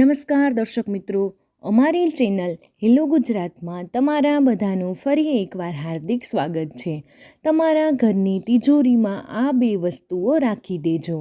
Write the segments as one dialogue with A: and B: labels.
A: નમસ્કાર દર્શક મિત્રો, અમારી ચેનલ હેલો ગુજરાતમાં તમારા બધાનું ફરી એકવાર હાર્દિક સ્વાગત છે. તમારા ઘરની તિજોરીમાં આ બે વસ્તુઓ રાખી દેજો.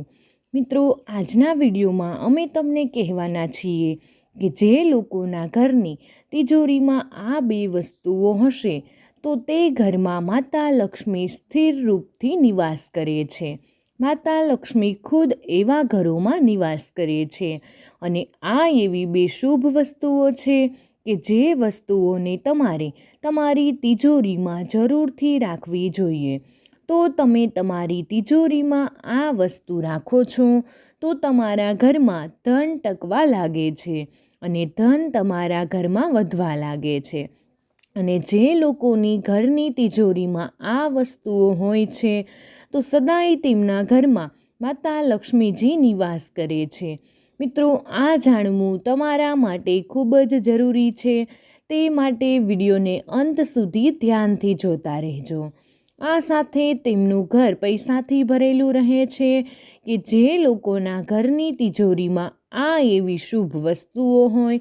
A: મિત્રો, આજના વિડીયોમાં અમે તમને કહેવાના છીએ કે જે લોકોના ઘરની તિજોરીમાં આ બે વસ્તુઓ હશે, તો તે ઘરમાં માતા લક્ષ્મી સ્થિર રૂપથી નિવાસ કરે છે. માતા લક્ષ્મી ખુદ એવા ઘરોમાં નિવાસ કરે છે. અને આ એવી બે શુભ વસ્તુઓ છે કે જે વસ્તુઓને તમારે તમારી તિજોરીમાં જરૂરથી રાખવી જોઈએ. તો તમે તમારી તિજોરીમાં આ વસ્તુ રાખો છો, તો તમારા ઘરમાં ધન ટકવા લાગે છે અને ધન તમારા ઘરમાં વધવા લાગે છે. અને જે લોકોની ઘરની તિજોરીમાં આ વસ્તુઓ હોય છે, તો સદાય તેમના ઘરમાં માતા લક્ષ્મીજી નિવાસ કરે છે. મિત્રો, આ જાણવું તમારા માટે ખૂબ જ જરૂરી છે. તે માટે વિડીયોને અંત સુધી ધ્યાનથી જોતા રહેજો. આ સાથે તેમનું ઘર પૈસાથી ભરેલું રહે છે કે જે લોકોના ઘરની તિજોરીમાં આ એવી શુભ વસ્તુઓ હોય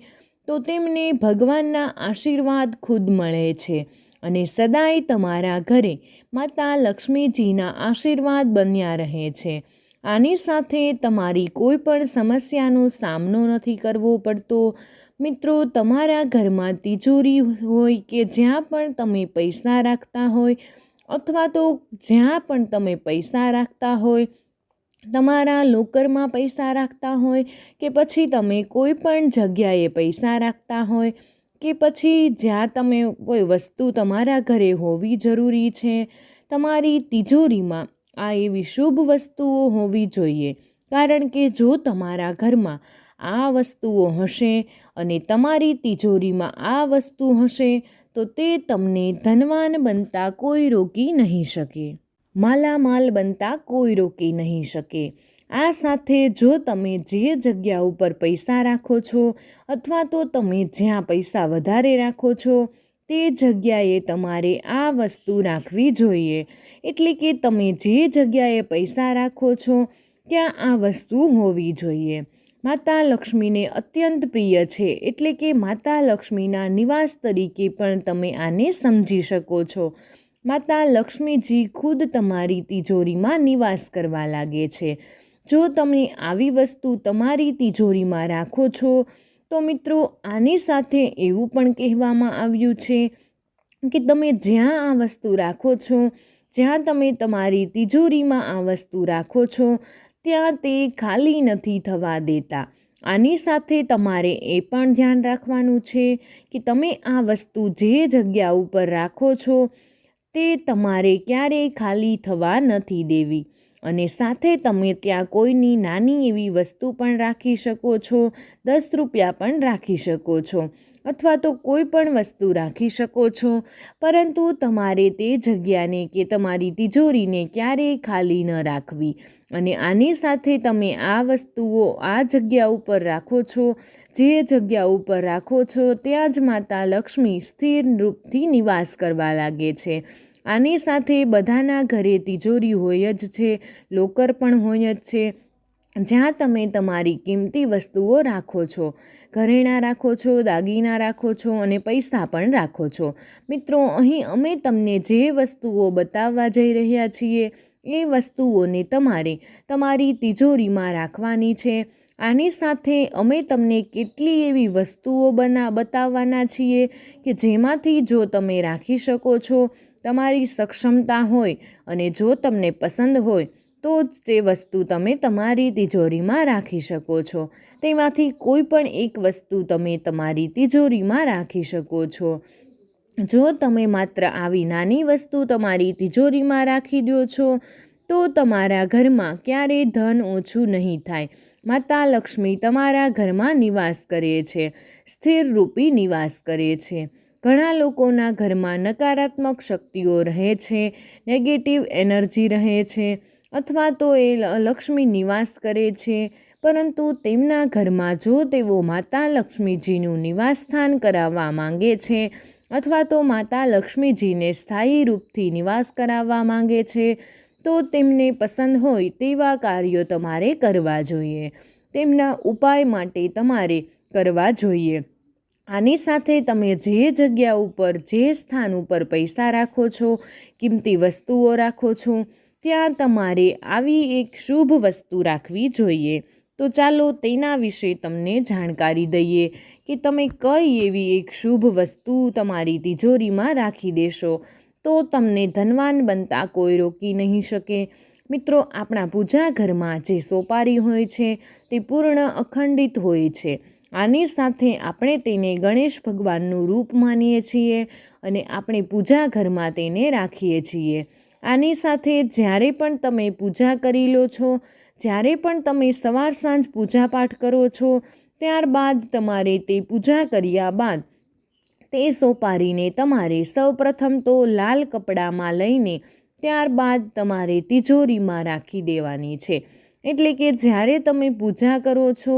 A: તો તેમને ભગવાનના આશીર્વાદ ખુદ મળે છે અને સદાય તમારા ઘરે માતા લક્ષ્મીજીના આશીર્વાદ બન્યા રહે છે. આની સાથે તમારી કોઈ પણ સમસ્યાનો સામનો નથી કરવો પડતો. મિત્રો, તમારા ઘરમાં તિજોરી હોય કે જ્યાં પણ તમે પૈસા રાખતા હોય અથવા તો જ્યાં પણ તમે પૈસા રાખતા હોય તમારા લોકરમાં પૈસા રાખતા હોય કે પછી તમે કોઈ પણ જગ્યાએ પૈસા રાખતા હોય કે પછી જ્યાં તમે કોઈ વસ્તુ તમારા ઘરે હોવી જરૂરી છે, તમારી તિજોરીમાં આ એવી શુભ વસ્તુઓ હોવી જોઈએ. કારણ કે જો તમારા ઘરમાં આ વસ્તુઓ હશે અને તમારી તિજોરીમાં આ વસ્તુ હશે, તો તે તમને ધનવાન બનતા કોઈ રોકી નહીં શકે. માલામાલ બનતા કોઈ રોકી નહીં શકે. આ સાથે જો તમે જે જગ્યા ઉપર પૈસા રાખો છો અથવા તો તમે જ્યાં પૈસા વધારે રાખો છો, તે જગ્યાએ તમારે આ વસ્તુ રાખવી જોઈએ. એટલે કે તમે જે જગ્યાએ પૈસા રાખો છો, ત્યાં આ વસ્તુ હોવી જોઈએ. માતા લક્ષ્મીને અત્યંત પ્રિય છે, એટલે કે માતા લક્ષ્મીના નિવાસ તરીકે પણ તમે આને સમજી શકો છો. માતા લક્ષ્મીજી ખુદ તમારી તિજોરીમાં નિવાસ કરવા લાગે છે. જો તમે આવી વસ્તુ તમારી તિજોરીમાં રાખો છો, તો મિત્રો આની સાથે એવું પણ કહેવામાં આવ્યું છે કે તમે જ્યાં આ વસ્તુ રાખો છો, જ્યાં તમે તમારી તિજોરીમાં આ વસ્તુ રાખો છો, ત્યાં તે ખાલી નથી થવા દેતા. આની સાથે તમારે એ પણ ધ્યાન રાખવાનું છે કે તમે આ વસ્તુ જે જગ્યા ઉપર રાખો છો તે તમારે ક્યારેય ખાલી થવા નથી દેવી. અને સાથે તમે ત્યાં કોઈની નાની એવી વસ્તુ પણ રાખી શકો છો, દસ રૂપિયા પણ રાખી શકો છો, અથવા તો કોઈ પણ વસ્તુ રાખી શકો છો. પરંતુ તમારે તે જગ્યાને કે તમારી તિજોરીને ક્યારેય ખાલી ન રાખવી. અને આની સાથે તમે આ વસ્તુઓ આ જગ્યા ઉપર રાખો છો, જે જગ્યા ઉપર રાખો છો, ત્યાં જ માતા લક્ષ્મી સ્થિર રૂપથી નિવાસ કરવા લાગે છે. આની સાથે બધાના ઘરે તિજોરી હોય જ છે, લોકર પણ હોય જ છે. જ્યાં તમે તમારી કિંમતી વસ્તુઓ રાખો છો, ઘરેણાં રાખો છો, દાગીના રાખો છો અને પૈસા પણ રાખો છો. મિત્રો, અહીં અમે તમને જે વસ્તુઓ બતાવવા જઈ રહ્યા છીએ, એ વસ્તુઓને તમારે તમારી તિજોરીમાં રાખવાની છે. આની સાથે અમે તમને કેટલી એવી વસ્તુઓ બના બતાવવાના છીએ કે જેમાંથી જો તમે રાખી શકો છો તમારી સક્ષમતા હોય અને જો તમને પસંદ હોય, તો જ તે વસ્તુ તમે તમારી તિજોરીમાં રાખી શકો છો. તેમાંથી કોઈ પણ એક વસ્તુ તમે તમારી તિજોરીમાં રાખી શકો છો. જો તમે માત્ર આવી નાની વસ્તુ તમારી તિજોરીમાં રાખી દો છો, તો તમારા ઘરમાં ક્યારેય ધન ઓછું નહીં થાય. માતા લક્ષ્મી તમારા ઘરમાં નિવાસ કરે છે સ્થિર રૂપી નિવાસ કરે છે. ઘણા લોકોના ઘરમાં નકારાત્મક શક્તિઓ રહે છે નેગેટિવ એનર્જી રહે છે, અથવા તો એ લક્ષ્મી નિવાસ કરે છે, પરંતુ તેમના ઘરમાં જો તેઓ માતા લક્ષ્મીજીનું નિવાસસ્થાન કરાવવા માંગે છે, અથવા તો માતા લક્ષ્મીજીને સ્થાયી રૂપથી નિવાસ કરાવવા માંગે છે, તો તેમને પસંદ હોય તેવા કાર્યો તમારે કરવા જોઈએ. તેમના ઉપાય માટે તમારે કરવા જોઈએ. આની સાથે તમે જે જગ્યા ઉપર, જે સ્થાન ઉપર પૈસા રાખો છો, કિંમતી વસ્તુઓ રાખો છો, ત્યાં તમારે આવી એક શુભ વસ્તુ રાખવી જોઈએ. તો ચાલો તેના વિશે તમને જાણકારી દઈએ કે તમે કઈ એવી એક શુભ વસ્તુ તમારી તિજોરીમાં રાખી દેશો. તો તમને ધનવાન બનતા કોઈ રોકી નહીં શકે. મિત્રો, આપણા પૂજા ઘરમાં જે સોપારી હોય છે, તે પૂર્ણ અખંડિત હોય છે. આની સાથે આપણે તેને ગણેશ ભગવાનનું રૂપ માનીએ છીએ અને આપણે પૂજા ઘરમાં તેને રાખીએ છીએ. આની સાથે જ્યારે પણ તમે પૂજા કરી લો છો, જ્યારે પણ તમે સવાર સાંજ પૂજાપાઠ કરો છો, ત્યારબાદ તમારે તે પૂજા કર્યા બાદ તે સોપારીને તમારે સૌપ્રથમ તો લાલ કપડામાં લઈને ત્યારબાદ તમારે તિજોરીમાં રાખી દેવાની છે. એટલે કે જ્યારે તમે પૂજા કરો છો,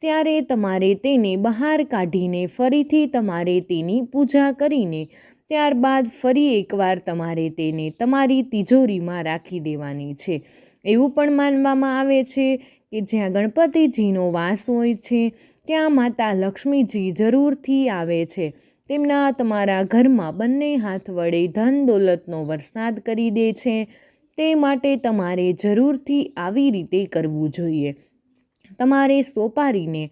A: ત્યારે તમારે તેને બહાર કાઢીને ફરીથી તમારે તેની પૂજા કરીને, ત્યારબાદ ફરી એકવાર તમારે તેને તમારી તિજોરીમાં રાખી દેવાની છે. એવું પણ માનવામાં આવે છે કે જ્યાં ગણપતિજીનો વાસ હોય છે, ત્યાં માતા લક્ષ્મીજી જરૂરથી આવે છે. તેમના તમારા ઘરમાં બંને હાથ વડે ધન દોલતનો વરસાદ કરી દે છે. તે માટે તમારે જરૂરથી આવી રીતે કરવું જોઈએ. તમારે સોપારીને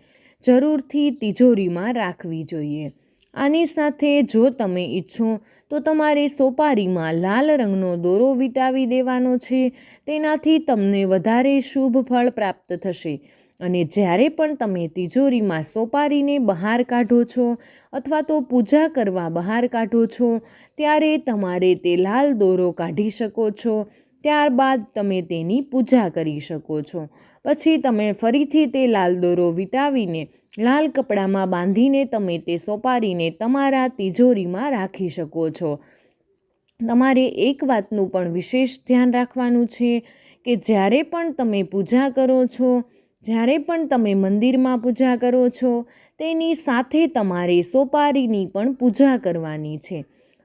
A: જરૂરથી તિજોરીમાં રાખવી જોઈએ. આની સાથે જો તમે ઈચ્છો તો તમારે સોપારીમાં લાલ રંગનો દોરો વીટાવી દેવાનો છે. તેનાથી તમને વધારે શુભ ફળ પ્રાપ્ત થશે. અને જ્યારે પણ તમે તિજોરીમાં સોપારીને બહાર કાઢો છો અથવા તો પૂજા કરવા બહાર કાઢો છો, ત્યારે તમારે તે લાલ દોરો કાઢી શકો છો. ત્યારબાદ તમે તેની પૂજા કરી શકો છો. પછી તમે ફરીથી તે લાલ દોરો વિટાવીને લાલ કપડામાં બાંધીને તમે તે સોપારીને તમારા તિજોરીમાં રાખી શકો છો. તમારે એક વાતનું પણ વિશેષ ધ્યાન રાખવાનું છે કે જ્યારે પણ તમે પૂજા કરો છો, જ્યારે પણ તમે મંદિરમાં પૂજા કરો છો, તેની સાથે તમારે સોપારીની પણ પૂજા કરવાની છે.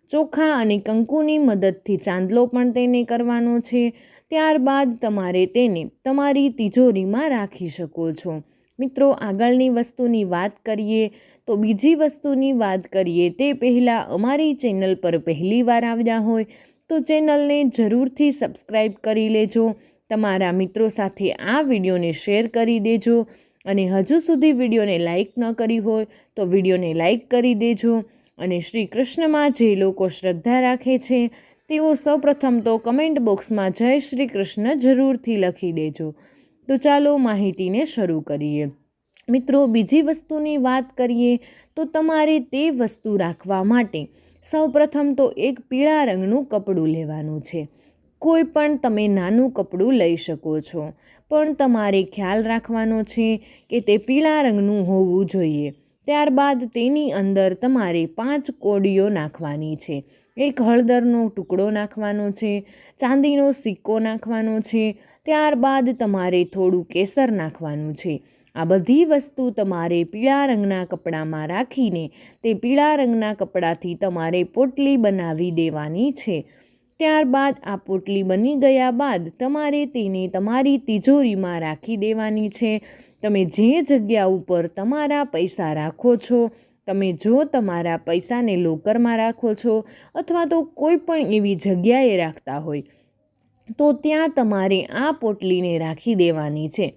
A: ચોખા અને કંકુની મદદથી ચાંદલો પણ તેને કરવાનો છે. ત્યારબાદ તમારે તેને તમારી તિજોરીમાં રાખી શકો છો. મિત્રો, આગળની વસ્તુની વાત કરીએ તો બીજી વસ્તુની વાત કરીએ તે પહેલાં અમારી ચેનલ પર પહેલીવાર આવ્યા હોય તો ચેનલને જરૂરથી સબસ્ક્રાઈબ કરી લેજો. તમારા મિત્રો સાથે આ વિડીયોને શેર કરી દેજો અને હજુ સુધી વિડીયોને લાઇક ન કરી હોય તો વિડીયોને લાઇક કરી દેજો. અને શ્રી કૃષ્ણમાં જે લોકો શ્રદ્ધા રાખે છે, તેઓ સૌપ્રથમ તો કમેન્ટ બોક્સમાં જય શ્રી કૃષ્ણ જરૂરથી લખી દેજો. તો ચાલો માહિતીને શરૂ કરીએ. મિત્રો, બીજી વસ્તુની વાત કરીએ તો તમારે તે વસ્તુ રાખવા માટે સૌપ્રથમ તો એક પીળા રંગનું કપડું લેવાનું છે. કોઈ પણ તમે નાનું કપડું લઈ શકો છો. પણ તમારે ખ્યાલ રાખવાનો છે કે તે પીળા રંગનું હોવું જોઈએ. ત્યારબાદ તેની અંદર તમારે પાંચ કોડીઓ નાખવાની છે. એક હળદરનો ટુકડો નાખવાનો છે, ચાંદીનો સિક્કો નાખવાનો છે, ત્યારબાદ તમારે થોડું કેસર નાખવાનું છે. આ બધી વસ્તુ તમારે પીળા રંગના કપડામાં રાખીને તે પીળા રંગના કપડાથી તમારે પોટલી બનાવી દેવાની છે. ત્યારબાદ આ પોટલી બની ગયા બાદ તમારે તેને તમારી તિજોરીમાં રાખી દેવાની છે. તમે જે જગ્યા ઉપર તમારા પૈસા રાખો છો, તમે જો તમારા પૈસાને લોકરમાં રાખો છો અથવા તો કોઈ પણ એવી જગ્યાએ રાખતા હોય, તો ત્યાં તમારે આ પોટલીને રાખી દેવાની છે.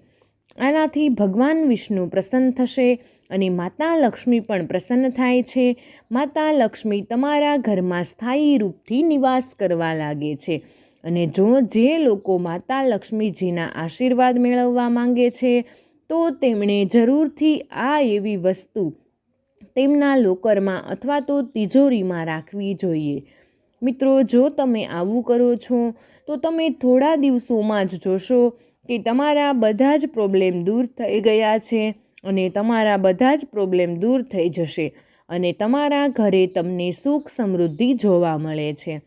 A: આનાથી ભગવાન વિષ્ણુ પ્રસન્ન થશે અને માતા લક્ષ્મી પણ પ્રસન્ન થાય છે. માતા લક્ષ્મી તમારા ઘરમાં સ્થાયી રૂપથી નિવાસ કરવા લાગે છે અને જો જે લોકો માતા લક્ષ્મીજીના આશીર્વાદ મેળવવા માંગે છે, તો તેમણે જરૂરથી આ એવી વસ્તુ તેમના લોકરમાં અથવા તો તિજોરીમાં રાખવી જોઈએ. મિત્રો, જો તમે આવું કરો છો, તો તમે થોડા દિવસોમાં જ જોશો કે તમારા બધા જ પ્રોબ્લેમ દૂર થઈ ગયા છે અને તમારા બધા જ પ્રોબ્લેમ દૂર થઈ જશે અને તમારા ઘરે તમને સુખ સમૃદ્ધિ જોવા મળે છે.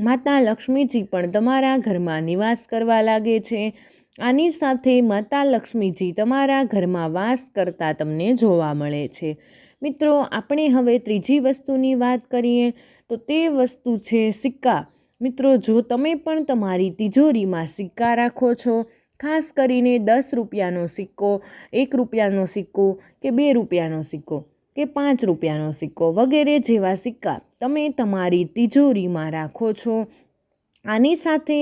A: માતા લક્ષ્મીજી પણ તમારા ઘરમાં નિવાસ કરવા લાગે છે. આની સાથે માતા લક્ષ્મીજી તમારા ઘરમાં વાસ કરતા તમને જોવા મળે છે. મિત્રો, આપણે હવે ત્રીજી વસ્તુની વાત કરીએ તો તે વસ્તુ છે સિક્કા. મિત્રો, જો તમે પણ તમારી તિજોરીમાં સિક્કા રાખો છો ખાસ કરીને દસ રૂપિયાનો સિક્કો, એક રૂપિયાનો સિક્કો કે બે રૂપિયાનો સિક્કો કે પાંચ રૂપિયાનો સિક્કો વગેરે જેવા સિક્કા તમે તમારી તિજોરીમાં રાખો છો. આની સાથે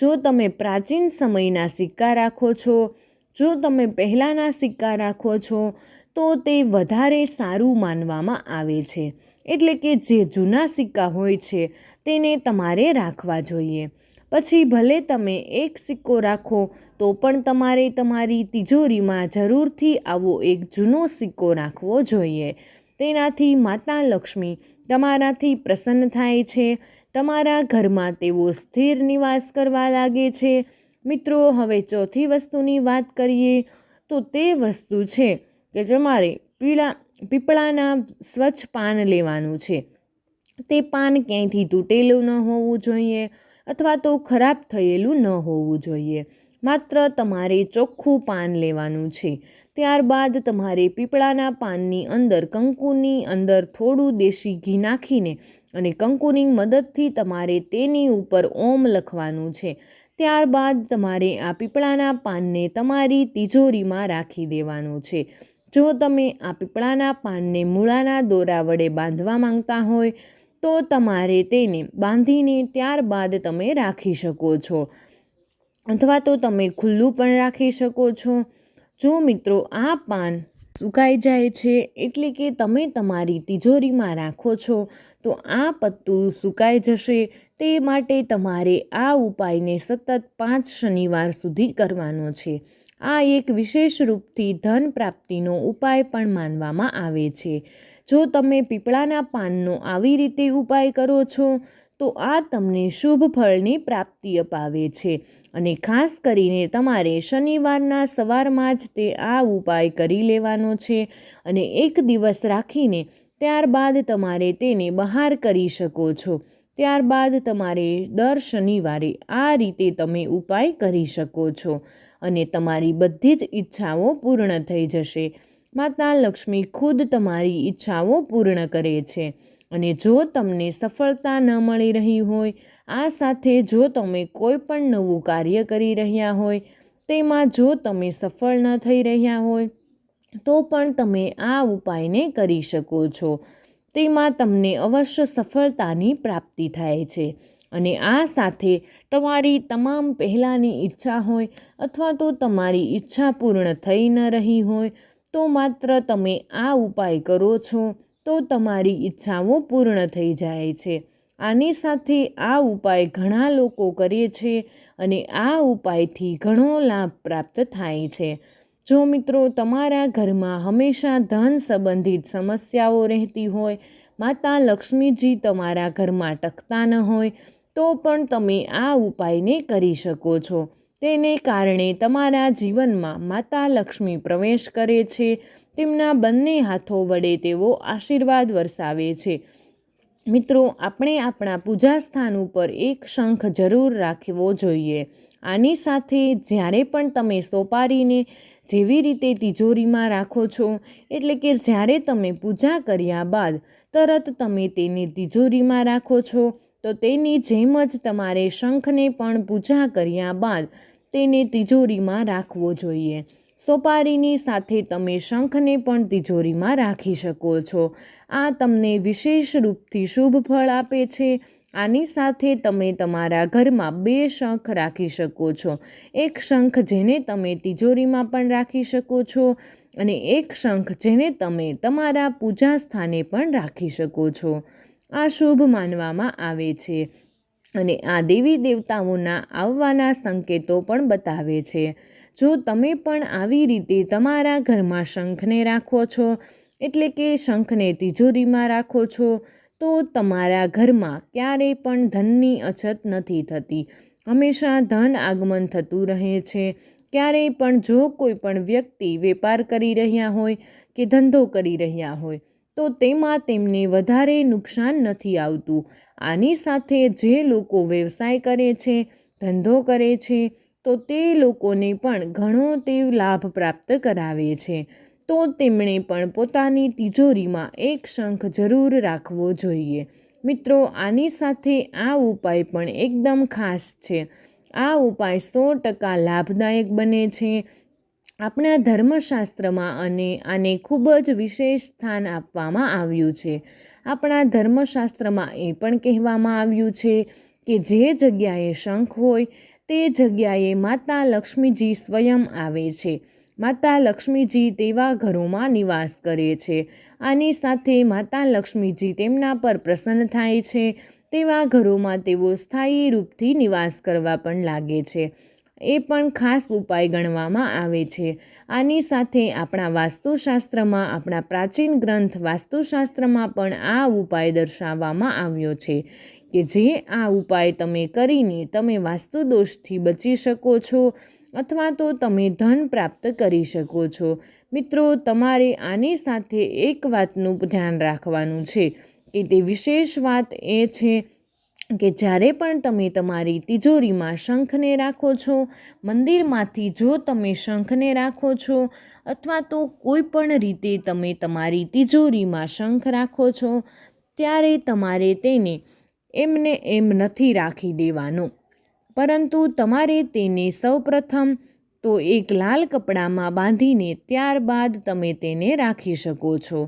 A: જો તમે પ્રાચીન સમયના સિક્કા રાખો છો, જો તમે પહેલાંના સિક્કા રાખો છો, તો તે વધારે સારું માનવામાં આવે છે. એટલે કે જે જૂના સિક્કા હોય છે, તેને તમારે રાખવા જોઈએ. પછી ભલે તમે એક સિક્કો રાખો તો પણ તમારે તમારી તિજોરીમાં જરૂરથી આવો એક જૂનો સિક્કો રાખવો જોઈએ. તેનાથી માતા લક્ષ્મી તમારાથી પ્રસન્ન થાય છે. તમારા ઘરમાં તેઓ સ્થિર નિવાસ કરવા લાગે છે. મિત્રો, હવે ચોથી વસ્તુની વાત કરીએ તો તે વસ્તુ છે કે તમારે પીળા, પીપળાના સ્વચ્છ પાન લેવાનું છે. તે પાન ક્યાંયથી તૂટેલું ન હોવું જોઈએ અથવા તો ખરાબ થયેલું ન હોવું જોઈએ. માત્ર તમારે ચોખ્ખું પાન લેવાનું છે. ત્યારબાદ તમારે પીપળાના પાનની અંદર કંકુની અંદર થોડું દેશી ઘી નાખીને અને કંકુની મદદથી તમારે તેની ઉપર ઓમ લખવાનું છે. ત્યારબાદ તમારે આ પીપળાના પાનને તમારી તિજોરીમાં રાખી દેવાનું છે. જો તમે આ પીપળાના પાનને મૂળાના દોરા વડે બાંધવા માંગતા હોય, તો તમારે તેને બાંધીને ત્યારબાદ તમે રાખી શકો છો. અથવા તો તમે ખુલ્લું પણ રાખી શકો છો. જો મિત્રો, આ પાન સુકાઈ જાય છે એટલે કે તમે તમારી તિજોરીમાં રાખો છો, તો આ પત્તું સુકાઈ જશે. તે માટે તમારે આ ઉપાયને સતત પાંચ શનિવાર સુધી કરવાનો છે. આ એક વિશેષ રૂપથી ધન પ્રાપ્તિનો ઉપાય પણ માનવામાં આવે છે. જો તમે પીપળાના પાનનો આવી રીતે ઉપાય કરો છો, તો આ તમને શુભ ફળની પ્રાપ્તિ અપાવે છે. અને ખાસ કરીને તમારે શનિવારના સવારમાં જ તે આ ઉપાય કરી લેવાનો છે અને એક દિવસ રાખીને ત્યારબાદ તમારે તેને બહાર કરી શકો છો. ત્યારબાદ તમારે દર શનિવારે આ રીતે તમે ઉપાય કરી શકો છો અને તમારી બધી જ ઈચ્છાઓ પૂર્ણ થઈ જશે. માતા લક્ષ્મી ખુદ તમારી ઈચ્છાઓ પૂર્ણ કરે છે. અને જો તમને સફળતા ન મળી રહી હોય, આ સાથે જો તમે કોઈ પણ નવું કાર્ય કરી રહ્યા હોય, તેમાં જો તમે સફળ ન થઈ રહ્યા હોય, તો પણ તમે આ ઉપાયને કરી શકો છો. તેમાં તમને અવશ્ય સફળતાની પ્રાપ્તિ થાય છે. અને આ સાથે તમારી તમામ પહેલાંની ઈચ્છા હોય અથવા તો તમારી ઈચ્છા પૂર્ણ થઈ ન રહી હોય, તો માત્ર તમે આ ઉપાય કરો છો. તો તમારી ઈચ્છાઓ પૂર્ણ થઈ જાય છે. આની સાથે આ ઉપાય ઘણા લોકો કરે છે અને આ ઉપાયથી ઘણો લાભ પ્રાપ્ત થાય છે. જો મિત્રો, તમારા ઘરમાં હંમેશા ધન સંબંધિત સમસ્યાઓ રહેતી હોય, માતા લક્ષ્મીજી તમારા ઘરમાં ટકતા ન હોય, તો પણ તમે આ ઉપાયને કરી શકો છો. તેને કારણે તમારા જીવનમાં માતા લક્ષ્મી પ્રવેશ કરે છે, તેમના બંને હાથો વડે તેઓ આશીર્વાદ વરસાવે છે. મિત્રો, આપણે આપણા પૂજા સ્થાન ઉપર એક શંખ જરૂર રાખવો જોઈએ. આની સાથે જ્યારે પણ તમે સોપારીને જેવી રીતે તિજોરીમાં રાખો છો, એટલે કે જ્યારે તમે પૂજા કર્યા બાદ તરત તમે તેને તિજોરીમાં રાખો છો, તો તેની જેમ જ તમારે શંખને પણ પૂજા કર્યા બાદ તેને તિજોરીમાં રાખવો જોઈએ. સોપારીની સાથે તમે શંખને પણ તિજોરીમાં રાખી શકો છો. આ તમને વિશેષ રૂપથી શુભ ફળ આપે છે. આની સાથે તમે તમારા ઘરમાં બે શંખ રાખી શકો છો. એક શંખ જેને તમે તિજોરીમાં પણ રાખી શકો છો અને એક શંખ જેને તમે તમારા પૂજા સ્થાને પણ રાખી શકો છો. આ શુભ માનવામાં આવે છે. અને આ દેવી દેવતાઓના આવવાના સંકેતો પણ બતાવે છે. જો તમે પણ આવી રીતે તમારા ઘરમાં શંખને રાખો છો, એટલે કે શંખને તિજોરીમાં રાખો છો, તો તમારા ઘરમાં ક્યારેય પણ ધનની અછત નથી થતી. હંમેશા ધન આગમન થતું રહે છે. ક્યારેય પણ જો કોઈ પણ વ્યક્તિ વેપાર કરી રહ્યા હોય કે ધંધો કરી રહ્યા હોય તો તેમાં તેમને વધારે નુકસાન નથી આવતું. આની સાથે જે લોકો વ્યવસાય કરે છે, ધંધો કરે છે, તો તે લોકોને પણ ઘણો તે લાભ પ્રાપ્ત કરાવે છે. તો તેમણે પણ પોતાની તિજોરીમાં એક શંખ જરૂર રાખવો જોઈએ. મિત્રો, આની સાથે આ ઉપાય પણ એકદમ ખાસ છે. આ ઉપાય સો ટકા લાભદાયક બને છે. આપણા ધર્મશાસ્ત્રમાં અને આને ખૂબ જ વિશેષ સ્થાન આપવામાં આવ્યું છે. આપણા ધર્મશાસ્ત્રમાં એ પણ કહેવામાં આવ્યું છે કે જે જગ્યાએ શંખ હોય, તે જગ્યાએ માતા લક્ષ્મીજી સ્વયં આવે છે. માતા લક્ષ્મીજી તેવા ઘરોમાં નિવાસ કરે છે. આની સાથે માતા લક્ષ્મીજી તેમના પર પ્રસન્ન થાય છે. તેવા ઘરોમાં તેઓ સ્થાયી રૂપથી નિવાસ કરવા પણ લાગે છે. એ પણ ખાસ ઉપાય ગણવામાં આવે છે. આની સાથે આપણા વાસ્તુશાસ્ત્રમાં, આપણા પ્રાચીન ગ્રંથ વાસ્તુશાસ્ત્રમાં પણ આ ઉપાય દર્શાવવામાં આવ્યો છે કે જે આ ઉપાય તમે કરીને તમે વાસ્તુ દોષથી બચી શકો છો અથવા તો તમે ધન પ્રાપ્ત કરી શકો છો. મિત્રો, તમારે આની સાથે એક વાતનું ધ્યાન રાખવાનું છે કે તે વિશેષ વાત એ છે કે જ્યારે પણ તમે તમારી તિજોરીમાં શંખને રાખો છો, મંદિરમાંથી જો તમે શંખને રાખો છો અથવા તો કોઈ પણ રીતે તમે તમારી તિજોરીમાં શંખ રાખો છો, ત્યારે તમારે તેને એમને એમ નથી રાખી દેવાનો. પરંતુ તમારે તેને સૌપ્રથમ તો એક લાલ કપડામાં બાંધીને ત્યારબાદ તમે તેને રાખી શકો છો.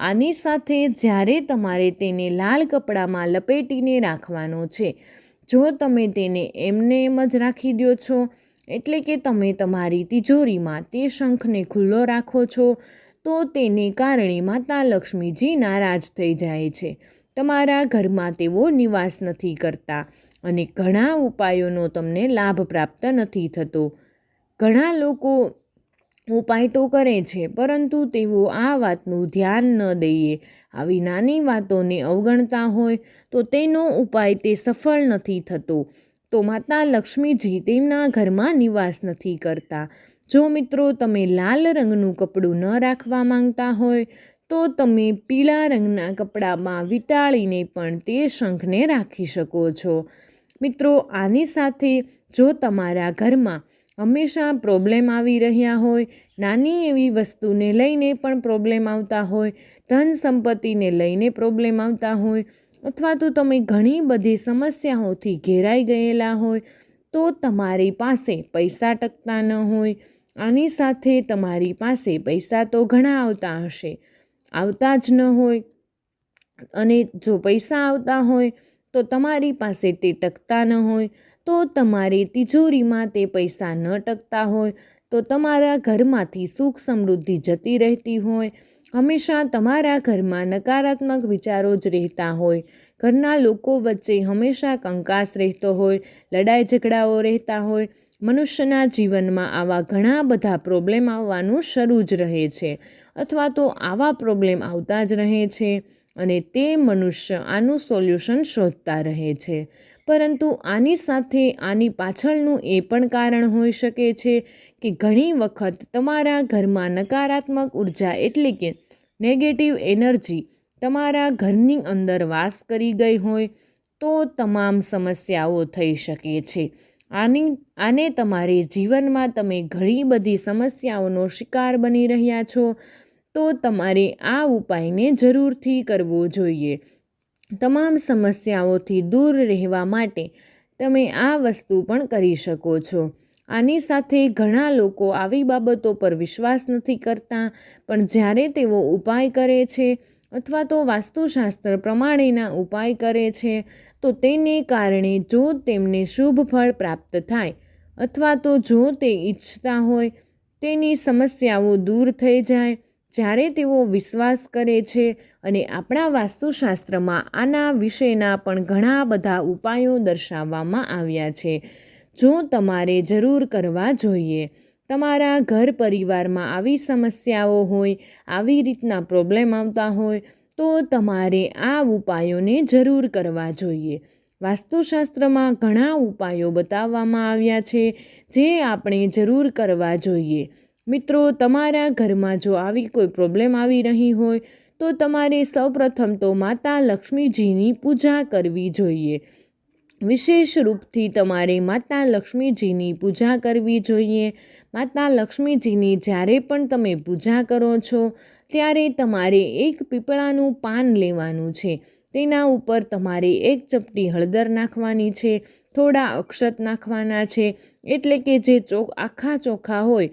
A: આની સાથે જ્યારે તમારે તેને લાલ કપડામાં લપેટીને રાખવાનો છે, જો તમે તેને એમને એમ જ રાખી દો છો, એટલે કે તમે તમારી તિજોરીમાં તે શંખને ખુલ્લો રાખો છો, તો તેને કારણે માતા લક્ષ્મીજી નારાજ થઈ જાય છે. તમારા ઘરમાં તેઓ નિવાસ નથી કરતા અને ઘણા ઉપાયોનો તમને લાભ પ્રાપ્ત નથી થતો. ઘણા લોકો ઉપાય તો કરે છે, પરંતુ તેઓ આ વાતનું ધ્યાન ન દઈએ. આવી નાની વાતોને અવગણતા હોય તો તેનો ઉપાય તે સફળ નથી થતો. તો માતા લક્ષ્મીજી તેમના ઘરમાં નિવાસ નથી કરતા. જો મિત્રો તમે લાલ રંગનું કપડું ન રાખવા માંગતા હોય, તો તમે પીળા રંગના કપડામાં વીંટાળીને પણ તે શંખને રાખી શકો છો. મિત્રો, આની સાથે જો તમારા ઘરમાં હંમેશા પ્રોબ્લેમ આવી રહ્યા હોય, નાની એવી વસ્તુને લઈને પણ પ્રોબ્લેમ આવતા હોય, ધન સંપત્તિને લઈને પ્રોબ્લેમ આવતા હોય, અથવા તો તમે ઘણી બધી સમસ્યાઓથી ઘેરાઈ ગયેલા હોય, તો તમારી પાસે પૈસા ટકતા ન હોય, આની સાથે તમારી પાસે પૈસા તો ઘણા આવતા હશે, આવતા જ ન હોય, અને જો પૈસા આવતા હોય, તો તમારી પાસે તે ટકતા ન હોય તો તમારી તિજોરીમાં તે પૈસા ન ટકતા હોય, તો તમારા ઘરમાંથી સુખ સમૃદ્ધિ જતી રહેતી હોય. હંમેશા તમારા ઘરમાં નકારાત્મક વિચારો જ રહેતા હોય. ઘરના લોકો વચ્ચે હંમેશા કંકાસ રહેતો હોય લડાઈ ઝઘડાઓ રહેતા હોય. મનુષ્યના જીવનમાં આવા ઘણા બધા પ્રોબ્લેમ આવવાનું શરૂ જ રહે છે, અથવા તો આવા પ્રોબ્લેમ આવતા જ રહે છે, અને તે મનુષ્ય આનું સોલ્યુશન શોધતા રહે છે. પરંતુ આની સાથે આની પાછળનું એ પણ કારણ હોઈ શકે છે કે ઘણી વખત તમારા ઘરમાં નકારાત્મક ઊર્જા એટલે કે નેગેટિવ એનર્જી તમારા ઘરની અંદર વાસ કરી ગઈ હોય તો તમામ સમસ્યાઓ થઈ શકે છે. આની, આને તમારે જીવનમાં તમે ઘણી બધી સમસ્યાઓનો શિકાર બની રહ્યા છો તો તમારે આ ઉપાયને જરૂરથી કરવો જોઈએ. તમામ સમસ્યાઓથી દૂર રહેવા માટે તમે આ વસ્તુ પણ કરી શકો છો. આની સાથે ઘણા લોકો આવી બાબતો પર વિશ્વાસ નથી કરતા, પણ જ્યારે તેઓ ઉપાય કરે છે અથવા તો વાસ્તુશાસ્ત્ર પ્રમાણેના ઉપાય કરે છે, તો તેને કારણે જો તેમને શુભ ફળ પ્રાપ્ત થાય અથવા તો જો તે ઈચ્છતા હોય, તેની સમસ્યાઓ દૂર થઈ જાય જ્યારે તેઓ વિશ્વાસ કરે છે અને આપણા વાસ્તુશાસ્ત્રમાં આના વિશેના પણ ઘણા બધા ઉપાયો દર્શાવવામાં આવ્યા છે, જો તમારે જરૂર કરવા જોઈએ. તમારા ઘર પરિવારમાં આવી સમસ્યાઓ હોય, આવી રીતના પ્રોબ્લેમ આવતા હોય, તો તમારે આ ઉપાયોને જરૂર કરવા જોઈએ. વાસ્તુશાસ્ત્રમાં ઘણા ઉપાયો બતાવવામાં આવ્યા છે, જે આપણે જરૂર કરવા જોઈએ. મિત્રો, તમારા ઘરમાં જો આવી કોઈ પ્રોબ્લેમ આવી રહી હોય, તો તમારે સૌપ્રથમ તો માતા લક્ષ્મીજીની પૂજા કરવી જોઈએ. વિશેષ રૂપથી તમારે માતા લક્ષ્મીજીની પૂજા કરવી જોઈએ. માતા લક્ષ્મીજીની જ્યારે પણ તમે પૂજા કરો છો, ત્યારે તમારે એક પીપળાનું પાન લેવાનું છે. તેના ઉપર તમારે એક ચપટી હળદર નાખવાની છે, થોડા અક્ષત નાખવાના છે, એટલે કે જે ચો આખા ચોખા હોય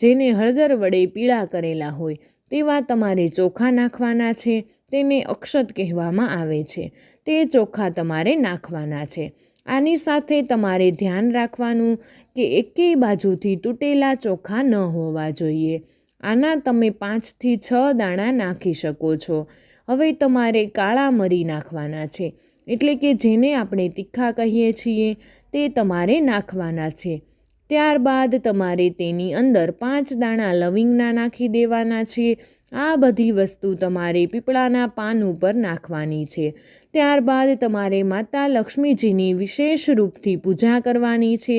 A: જેને હળદર વડે પીળા કરેલા હોય, તેવા તમારે ચોખા નાખવાના છે. તેને અક્ષત કહેવામાં આવે છે. તે ચોખા તમારે નાખવાના છે. આની સાથે તમારે ધ્યાન રાખવાનું કે એકેય બાજુથી તૂટેલા ચોખા ન હોવા જોઈએ. આના તમે પાંચથી છ દાણા નાખી શકો છો. હવે તમારે કાળા મરી નાખવાના છે. એટલે કે જેને આપણે તીખા કહીએ છીએ, તે તમારે નાખવાના છે. ત્યારબાદ તમારે તેની અંદર પાંચ દાણા લવિંગના નાખી દેવાના છે. આ બધી વસ્તુ તમારે પીપળાના પાન ઉપર નાખવાની છે. ત્યારબાદ તમારે માતા લક્ષ્મીજીની વિશેષ રૂપથી પૂજા કરવાની છે.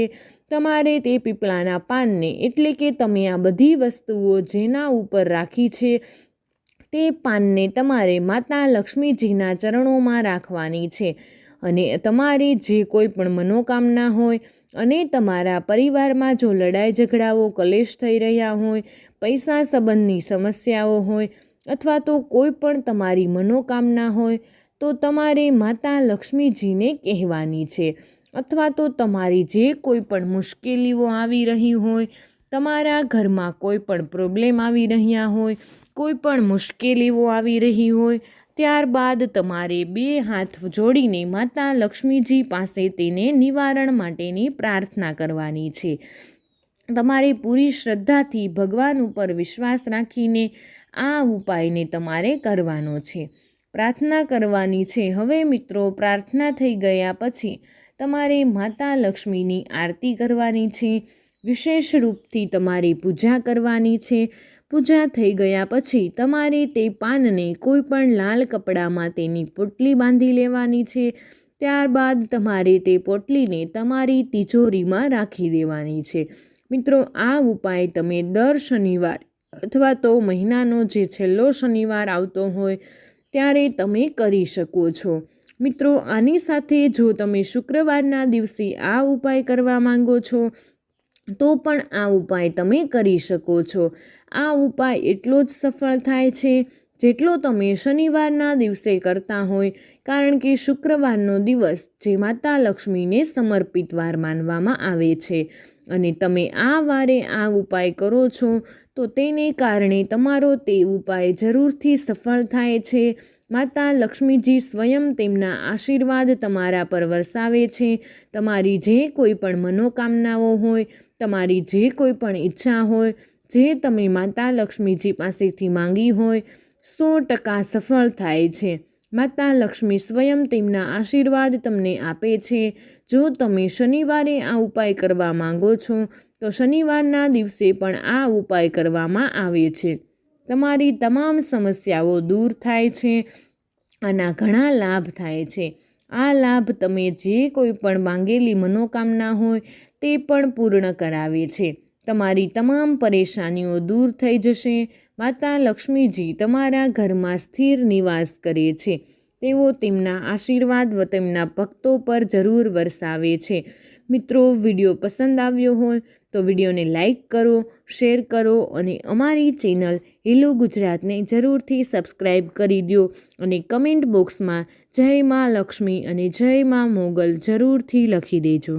A: તમારે તે પીપળાના પાનને એટલે કે તમે આ બધી વસ્તુઓ જેના ઉપર રાખી છે, તે પાનને તમારે માતા લક્ષ્મીજીના ચરણોમાં રાખવાની છે. અને તમારી જે કોઈ પણ મનોકામના હોય અને તમારા પરિવારમાં જો લડાઈ ઝઘડાઓ કલેશ થઈ રહ્યા હોય, પૈસા સંબંધની સમસ્યાઓ હોય અથવા તો કોઈ પણ તમારી મનોકામના હોય, તો તમારે માતા લક્ષ્મીજીને કહેવાની છે. અથવા તો તમારી જે કોઈ પણ મુશ્કેલીઓ આવી રહી હોય, તમારા ઘરમાં કોઈ પણ પ્રોબ્લેમ આવી રહ્યા હોય, કોઈ પણ મુશ્કેલીઓ આવી રહી હોય ત્યારબાદ તમારે બે હાથ જોડીને માતા લક્ષ્મીજી પાસે તેને નિવારણ માટેની પ્રાર્થના કરવાની છે. તમારે પૂરી શ્રદ્ધાથી ભગવાન ઉપર વિશ્વાસ રાખીને આ ઉપાયને તમારે કરવાનો છે. પ્રાર્થના કરવાની છે. હવે મિત્રો, પ્રાર્થના થઈ ગયા પછી તમારે માતા લક્ષ્મીની આરતી કરવાની છે. વિશેષ રૂપથી તમારી પૂજા કરવાની છે. પૂજા થઈ ગયા પછી તમારે તે પાનને કોઈ પણ લાલ કપડામાં તેની પોટલી બાંધી લેવાની છે. ત્યારબાદ તમારે તે પોટલીને તમારી તિજોરીમાં રાખી દેવાની છે. મિત્રો, આ ઉપાય તમે દર શનિવાર અથવા તો મહિનાનો જે છેલ્લો શનિવાર આવતો હોય ત્યારે તમે કરી શકો છો. મિત્રો, આની સાથે જો તમે શુક્રવારના દિવસે આ ઉપાય કરવા માંગો છો, તો પણ આ ઉપાય તમે કરી શકો છો. આ ઉપાય એટલો જ સફળ થાય છે, જેટલો તમે શનિવારના દિવસે કરતા હોય, કારણ કે શુક્રવારનો દિવસ જે માતા લક્ષ્મીને સમર્પિત વાર માનવામાં આવે છે. અને તમે આ વારે આ ઉપાય કરો છો, તો તેને કારણે તમારો તે ઉપાય જરૂરથી સફળ થાય છે. માતા લક્ષ્મીજી સ્વયં તેમના આશીર્વાદ તમારા પર વરસાવે છે. તમારી જે કોઈ પણ મનોકામનાઓ હોય, તમારી જે કોઈ પણ ઈચ્છા હોય જે તમે માતા લક્ષ્મીજી પાસેથી માંગી હોય, સો ટકા સફળ થાય છે. માતા લક્ષ્મી સ્વયં તેમના આશીર્વાદ તમને આપે છે. જો તમે શનિવારે આ ઉપાય કરવા માંગો છો, તો શનિવારના દિવસે પણ આ ઉપાય કરવામાં આવે છે. તમારી તમામ સમસ્યાઓ દૂર થાય છે, આના ઘણા લાભ થાય છે. આ લાભ તમે જે કોઈ પણ માંગેલી મનોકામના હોય, તે પણ પૂર્ણ કરાવે છે. તમારી તમામ પરેશાનીઓ દૂર થઈ જશે. માતા લક્ષ્મીજી તમારા ઘરમાં સ્થિર નિવાસ કરે છે. તેઓ તેમના આશીર્વાદ વ તેમના ભક્તો પર જરૂર વરસાવે છે. મિત્રો, વીડિયો પસંદ આવ્યો હોય તો વિડીયોને લાઈક કરો, શેર કરો અને અમારી ચેનલ હિલો ગુજરાતને જરૂરથી સબસ્ક્રાઈબ કરી દો અને કમેન્ટ બોક્સમાં જય મા લક્ષ્મી અને જય મા મોગલ જરૂરથી લખી દેજો.